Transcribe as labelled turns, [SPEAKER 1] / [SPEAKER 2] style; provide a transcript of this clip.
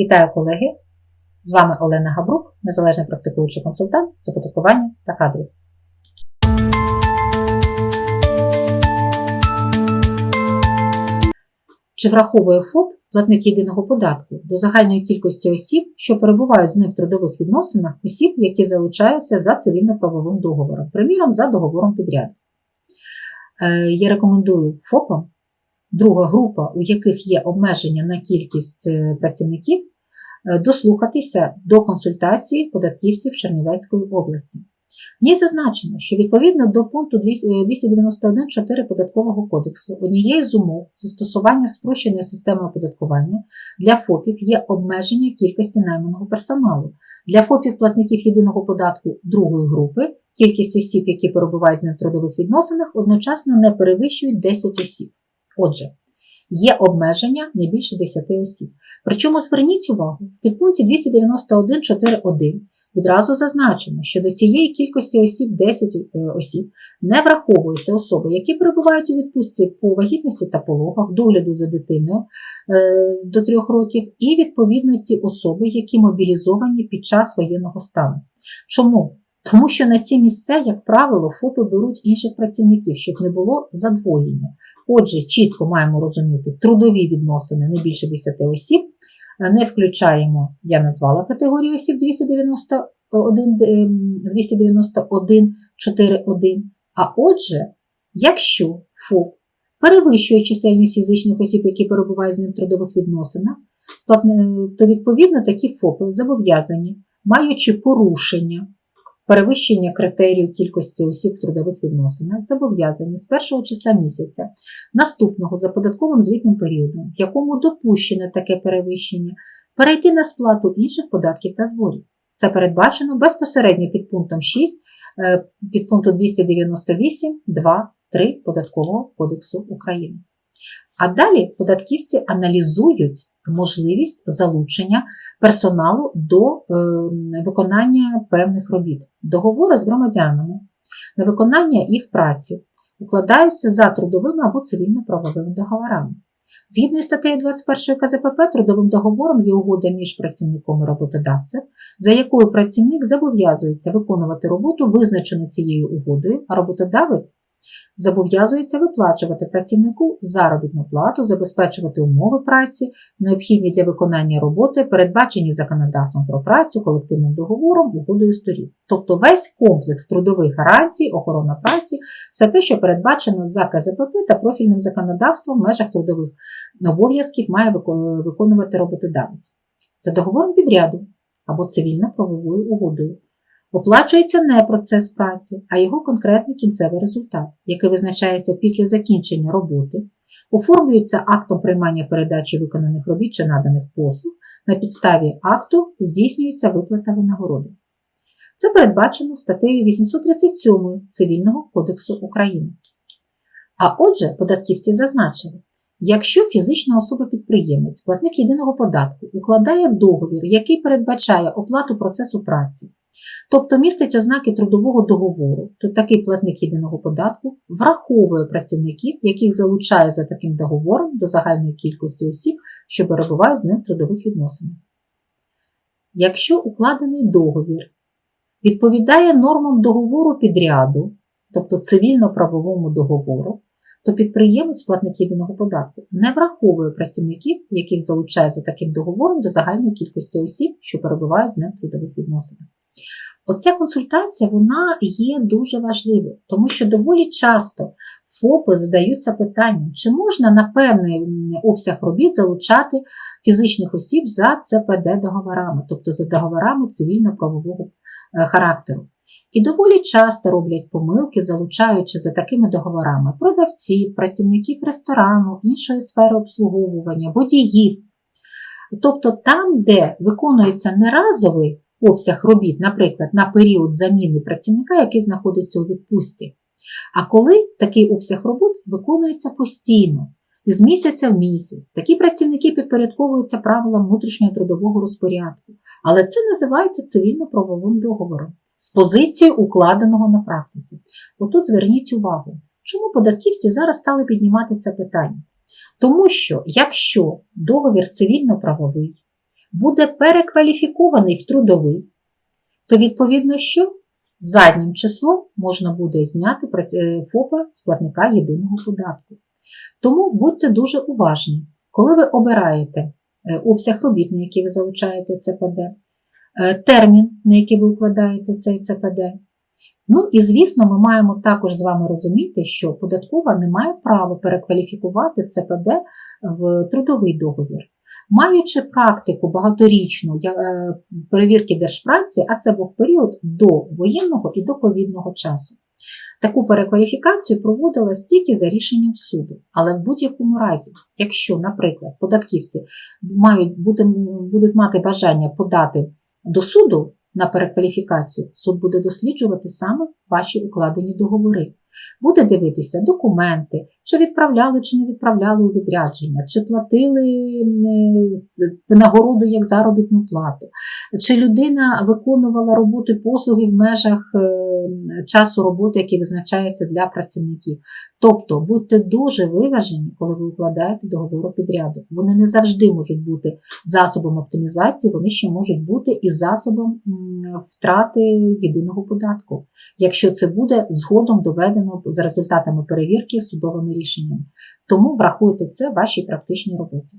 [SPEAKER 1] Вітаю колеги! З вами Олена Габрук, незалежний практикуючий консультант з оподаткування та кадрів. Чи враховує ФОП платник єдиного податку до загальної кількості осіб, що перебувають з ним в трудових відносинах, осіб, які залучаються за цивільно-правовим договором, приміром, за договором підряду? Е, Я рекомендую ФОПам, друга група, у яких є обмеження на кількість е, працівників, е, дослухатися до консультації податківців Чернівецької області. В ній зазначено, що відповідно до пункту е, 291.4 Податкового кодексу однією з умов застосування спрощеної системи оподаткування для ФОПів є обмеження кількості найманого персоналу. Для ФОПів платників єдиного податку другої групи кількість осіб, які перебувають з ним в трудових відносинах, одночасно не перевищують 10 осіб. Отже, є обмеження не більше 10 осіб. Причому зверніть увагу, в підпункті 291.4.1 відразу зазначено, що до цієї кількості осіб 10 е, осіб не враховуються особи, які перебувають у відпустці по вагітності та пологах, догляду за дитиною е, до 3 років, і відповідно ті особи, які мобілізовані під час воєнного стану. Чому? Тому що на ці місця, як правило, ФОПи беруть інших працівників, щоб не було задвоєння. Отже, чітко маємо розуміти трудові відносини не більше 10 осіб, не включаємо, я назвала категорію осіб 291, 291.4.1. А отже, якщо ФОП перевищує чисельність фізичних осіб, які перебувають з ним в трудових відносинах, то відповідно такі ФОПи зобов'язані, маючи порушення перевищення критерію кількості осіб в трудових відносинах зобов'язані з першого числа місяця наступного за податковим звітним періодом, в якому допущене таке перевищення, перейти на сплату інших податків та зборів. Це передбачено безпосередньо під пунктом 6 під пункту 298 2, 3 Податкового кодексу України. А далі податківці аналізують можливість залучення персоналу до е, виконання певних робіт. Договори з громадянами на виконання їх праці укладаються за трудовими або цивільно-правовими договорами. Згідно з статтею 21 КЗПП, трудовим договором є угода між працівником і роботодавцем, за якою працівник зобов'язується виконувати роботу, визначену цією угодою, а роботодавець зобов'язується виплачувати працівнику заробітну плату, забезпечувати умови праці, необхідні для виконання роботи, передбачені законодавством про працю, колективним договором, угодою сторін. Тобто весь комплекс трудових гарантій, охорона праці, все те, що передбачено за КЗПП та профільним законодавством в межах трудових обов'язків має виконувати роботодавець. За договором підряду або цивільно-правовою угодою. Оплачується не процес праці, а його конкретний кінцевий результат, який визначається після закінчення роботи, оформлюється актом приймання передачі виконаних робіт чи наданих послуг, на підставі акту здійснюється виплата винагороди. Це передбачено статтею 837 Цивільного кодексу України. А отже, податківці зазначили, Якщо фізична особа-підприємець, платник єдиного податку, укладає договір, який передбачає оплату процесу праці, тобто містить ознаки трудового договору, то такий платник єдиного податку враховує працівників, яких залучає за таким договором до загальної кількості осіб, що перебувають з ним в трудових відносинах. Якщо укладений договір відповідає нормам договору підряду, тобто цивільно-правовому договору, то підприємець, платник єдиного податку, не враховує працівників, яких залучає за таким договором до загальної кількості осіб, що перебувають з ним в трудових відносинах. Оця консультація вона є дуже важливою, тому що доволі часто ФОПи задаються питанням, чи можна на певний обсяг робіт залучати фізичних осіб за ЦПД договорами, тобто за договорами цивільно-правового е, характеру. І доволі часто роблять помилки, залучаючи за такими договорами продавців, працівників ресторану, іншої сфери обслуговування, водіїв. Тобто там, де виконується не разовий обсяг робіт, наприклад, на період заміни працівника, який знаходиться у відпустці, а коли такий обсяг робот виконується постійно, з місяця в місяць, такі працівники підпорядковуються правилам внутрішнього трудового розпорядку, але це називається цивільно-правовим договором з позиції укладеного на практиці. Отут зверніть увагу, чому податківці зараз стали піднімати це питання? Тому що, якщо договір цивільно-правовий буде перекваліфікований в трудовий, то відповідно що? Заднім числом можна буде зняти е, ФОПа з платника єдиного податку. Тому будьте дуже уважні, коли ви обираєте е, обсяг робіт, на який ви залучаєте ЦПД, термін, на який ви укладаєте цей ЦПД. Ну і звісно, ми маємо також з вами розуміти, що податкова не має права перекваліфікувати ЦПД в трудовий договір. Маючи практику багаторічну е, перевірки держпраці, а це був період до воєнного і до ковідного часу. Таку перекваліфікацію проводилась тільки за рішенням суду. Але в будь-якому разі, якщо, наприклад, податківці мають будуть мати бажання подати до суду на перекваліфікацію, суд буде досліджувати саме ваші укладені договори. Буде дивитися документи, чи відправляли, чи не відправляли у відрядження, чи платили е, винагороду як заробітну плату, чи людина виконувала роботи послуги в межах е, часу роботи, який визначається для працівників. Тобто будьте дуже виважені, коли ви укладаєте договори підряду. Вони не завжди можуть бути засобом оптимізації, вони ще можуть бути і засобом втрати єдиного податку, якщо це буде згодом доведено за результатами перевірки судовими рішеннями. Тому врахуйте це в вашій практичній роботі.